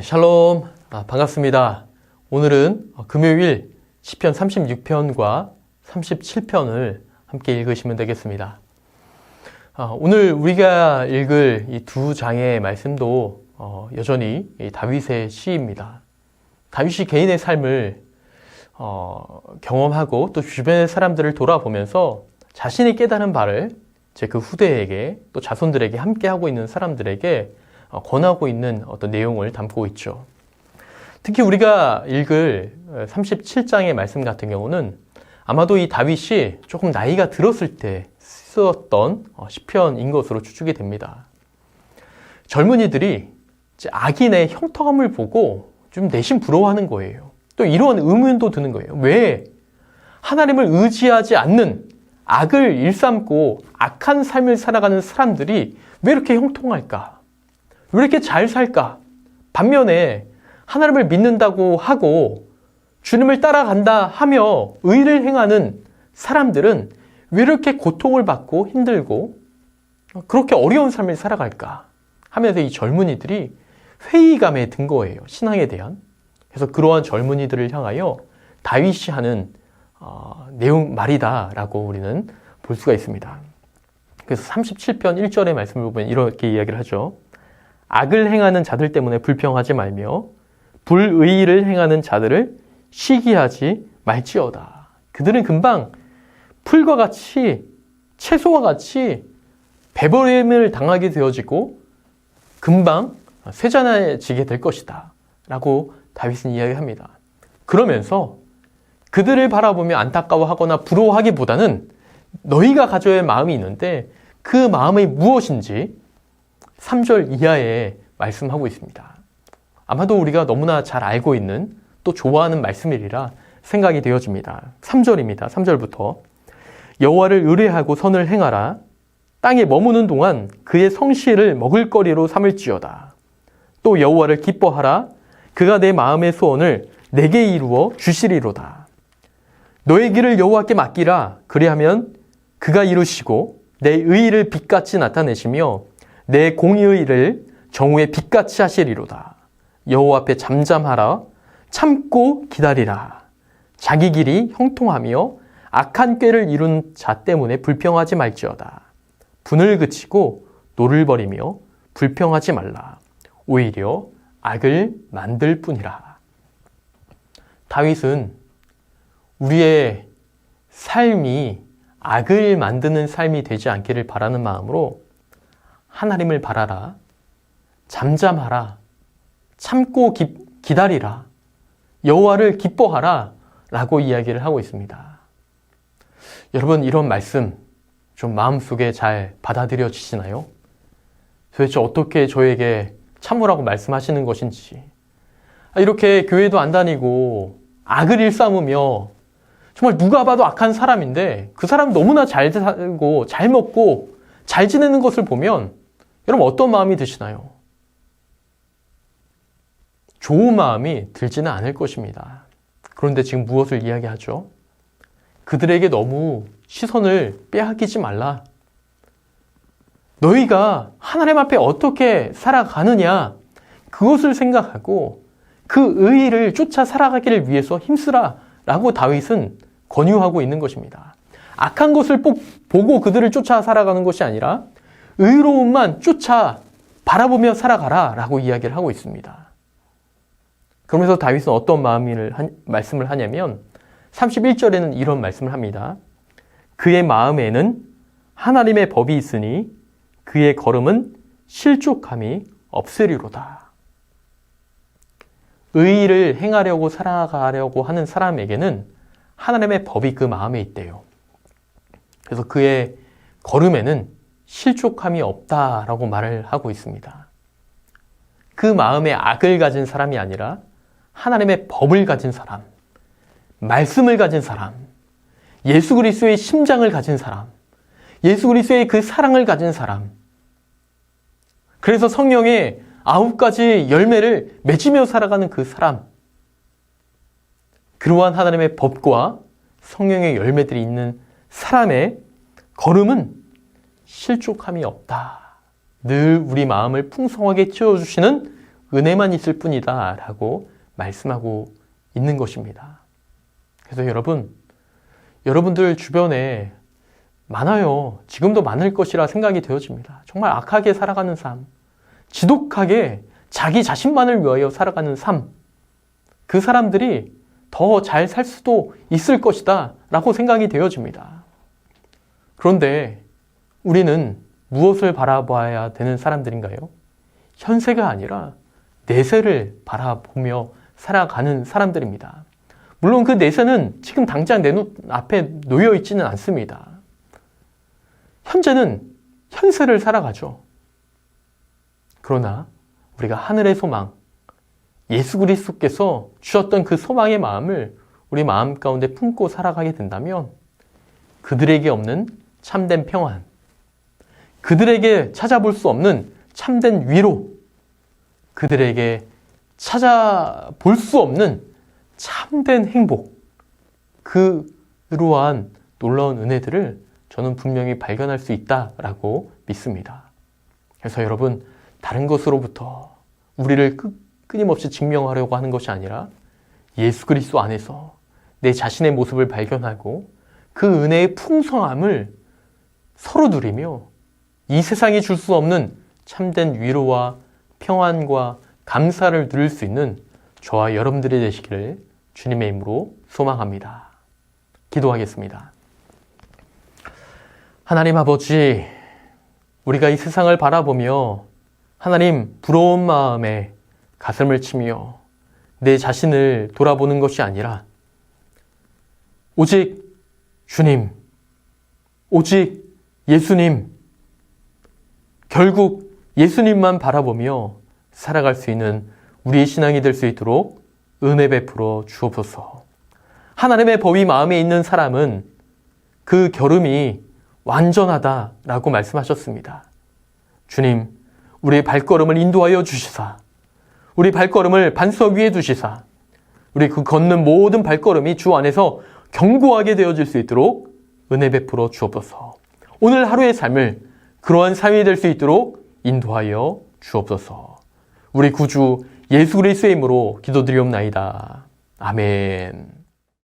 네, 샬롬 아, 반갑습니다. 오늘은 어, 금요일 시편 36편과 37편을 함께 읽으시면 되겠습니다. 아, 오늘 우리가 읽을 이 두 장의 말씀도 어, 여전히 이 다윗의 시입니다. 다윗이 개인의 삶을 어, 경험하고 또 주변의 사람들을 돌아보면서 자신이 깨달은 바를 제 그 후대에게 또 자손들에게 함께 하고 있는 사람들에게 어, 권하고 있는 어떤 내용을 담고 있죠. 특히 우리가 읽을 37장의 말씀 같은 경우는 아마도 이 다윗이 조금 나이가 들었을 때 쓰었던 어, 시편인 것으로 추측이 됩니다. 젊은이들이 악인의 형통함을 보고 좀 내심 부러워하는 거예요. 또 이런 의문도 드는 거예요. 왜 하나님을 의지하지 않는 악을 일삼고 악한 삶을 살아가는 사람들이 왜 이렇게 형통할까? 왜 이렇게 잘 살까? 반면에 하나님을 믿는다고 하고 주님을 따라간다 하며 의를 행하는 사람들은 왜 이렇게 고통을 받고 힘들고 그렇게 어려운 삶을 살아갈까? 하면서 이 젊은이들이 회의감에 든 거예요. 신앙에 대한. 그래서 그러한 젊은이들을 향하여 다윗이 하는 어, 내용 말이다라고 우리는 볼 수가 있습니다. 그래서 37편 1절의 말씀을 보면 이렇게 이야기를 하죠. 악을 행하는 자들 때문에 불평하지 말며 불의를 행하는 자들을 시기하지 말지어다. 그들은 금방 풀과 같이 채소와 같이 배버림을 당하게 되어지고 금방 쇠잔해지게 될 것이다. 라고 다윗은 이야기합니다. 그러면서 그들을 바라보며 안타까워하거나 부러워하기보다는 너희가 가져야 할 마음이 있는데 그 마음이 무엇인지 3절 이하에 말씀하고 있습니다. 아마도 우리가 너무나 잘 알고 있는 또 좋아하는 말씀이라 생각이 되어집니다. 3절입니다. 3절부터 여호와를 의뢰하고 선을 행하라 땅에 머무는 동안 그의 성실을 먹을거리로 삼을지어다. 또 여호와를 기뻐하라 그가 내 마음의 소원을 내게 이루어 주시리로다. 너의 길을 여호와께 맡기라 그리하면 그가 이루시고 내 의의를 빛같이 나타내시며 내 공의를 정오의 빛같이 하시리로다. 여호와 앞에 잠잠하라 참고 기다리라. 자기 길이 형통하며 악한 꾀를 이룬 자 때문에 불평하지 말지어다. 분을 그치고 노를 버리며 불평하지 말라. 오히려 악을 만들 뿐이라. 다윗은 우리의 삶이 악을 만드는 삶이 되지 않기를 바라는 마음으로 하나님을 바라라. 잠잠하라. 참고 기, 기다리라. 여호와를 기뻐하라. 라고 이야기를 하고 있습니다. 여러분 이런 말씀 좀 마음속에 잘 받아들여지시나요? 도대체 어떻게 저에게 참으라고 말씀하시는 것인지 이렇게 교회도 안 다니고 악을 일삼으며 정말 누가 봐도 악한 사람인데 그 사람 너무나 잘 살고 잘 먹고 잘 지내는 것을 보면 여러분 어떤 마음이 드시나요? 좋은 마음이 들지는 않을 것입니다. 그런데 지금 무엇을 이야기하죠? 그들에게 너무 시선을 빼앗기지 말라. 너희가 하나님 앞에 어떻게 살아가느냐, 그것을 생각하고 그 의의를 쫓아 살아가기를 위해서 힘쓰라. 라고 다윗은 권유하고 있는 것입니다. 악한 것을 보고 그들을 쫓아 살아가는 것이 아니라 의로움만 쫓아 바라보며 살아가라 라고 이야기를 하고 있습니다. 그러면서 다윗은 어떤 마음을, 말씀을 하냐면 31절에는 이런 말씀을 합니다. 그의 마음에는 하나님의 법이 있으니 그의 걸음은 실족함이 없으리로다. 의의를 행하려고 살아가려고 하는 사람에게는 하나님의 법이 그 마음에 있대요. 그래서 그의 걸음에는 실족함이 없다라고 말을 하고 있습니다. 그 마음에 악을 가진 사람이 아니라 하나님의 법을 가진 사람, 말씀을 가진 사람, 예수 그리스도의 심장을 가진 사람, 예수 그리스도의 그 사랑을 가진 사람. 그래서 성령의 아홉 가지 열매를 맺으며 살아가는 그 사람. 그러한 하나님의 법과 성령의 열매들이 있는 사람의 걸음은 실족함이 없다. 늘 우리 마음을 풍성하게 채워주시는 은혜만 있을 뿐이다 라고 말씀하고 있는 것입니다. 그래서 여러분, 여러분들 주변에 많아요. 지금도 많을 것이라 생각이 되어집니다. 정말 악하게 살아가는 삶, 지독하게 자기 자신만을 위하여 살아가는 삶, 그 사람들이 더 잘 살 수도 있을 것이다 라고 생각이 되어집니다. 그런데 우리는 무엇을 바라봐야 되는 사람들인가요? 현세가 아니라 내세를 바라보며 살아가는 사람들입니다. 물론 그 내세는 지금 당장 내 눈 앞에 놓여 있지는 않습니다. 현재는 현세를 살아가죠. 그러나 우리가 하늘의 소망, 예수 그리스도께서 주셨던 그 소망의 마음을 우리 마음 가운데 품고 살아가게 된다면 그들에게 없는 참된 평안, 그들에게 찾아볼 수 없는 참된 위로, 그들에게 찾아볼 수 없는 참된 행복, 그러한 놀라운 은혜들을 저는 분명히 발견할 수 있다라고 믿습니다. 그래서 여러분, 다른 것으로부터 우리를 끝, 끊임없이 증명하려고 하는 것이 아니라 예수 그리스도 안에서 내 자신의 모습을 발견하고 그 은혜의 풍성함을 서로 누리며 이 세상이 줄 수 없는 참된 위로와 평안과 감사를 누릴 수 있는 저와 여러분들이 되시기를 주님의 이름으로 소망합니다. 기도하겠습니다. 하나님 아버지, 우리가 이 세상을 바라보며 하나님 부러운 마음에 가슴을 치며 내 자신을 돌아보는 것이 아니라 오직 주님, 오직 예수님, 결국 예수님만 바라보며 살아갈 수 있는 우리의 신앙이 될 수 있도록 은혜 베풀어 주옵소서. 하나님의 법이 마음에 있는 사람은 그 결음이 완전하다라고 말씀하셨습니다. 주님, 우리의 발걸음을 인도하여 주시사, 우리 발걸음을 반석 위에 두시사, 우리 그 걷는 모든 발걸음이 주 안에서 견고하게 되어질 수 있도록 은혜 베풀어 주옵소서. 오늘 하루의 삶을 그러한 삶이 될 수 있도록 인도하여 주옵소서. 우리 구주 예수 그리스도의 이름으로 기도드리옵나이다. 아멘.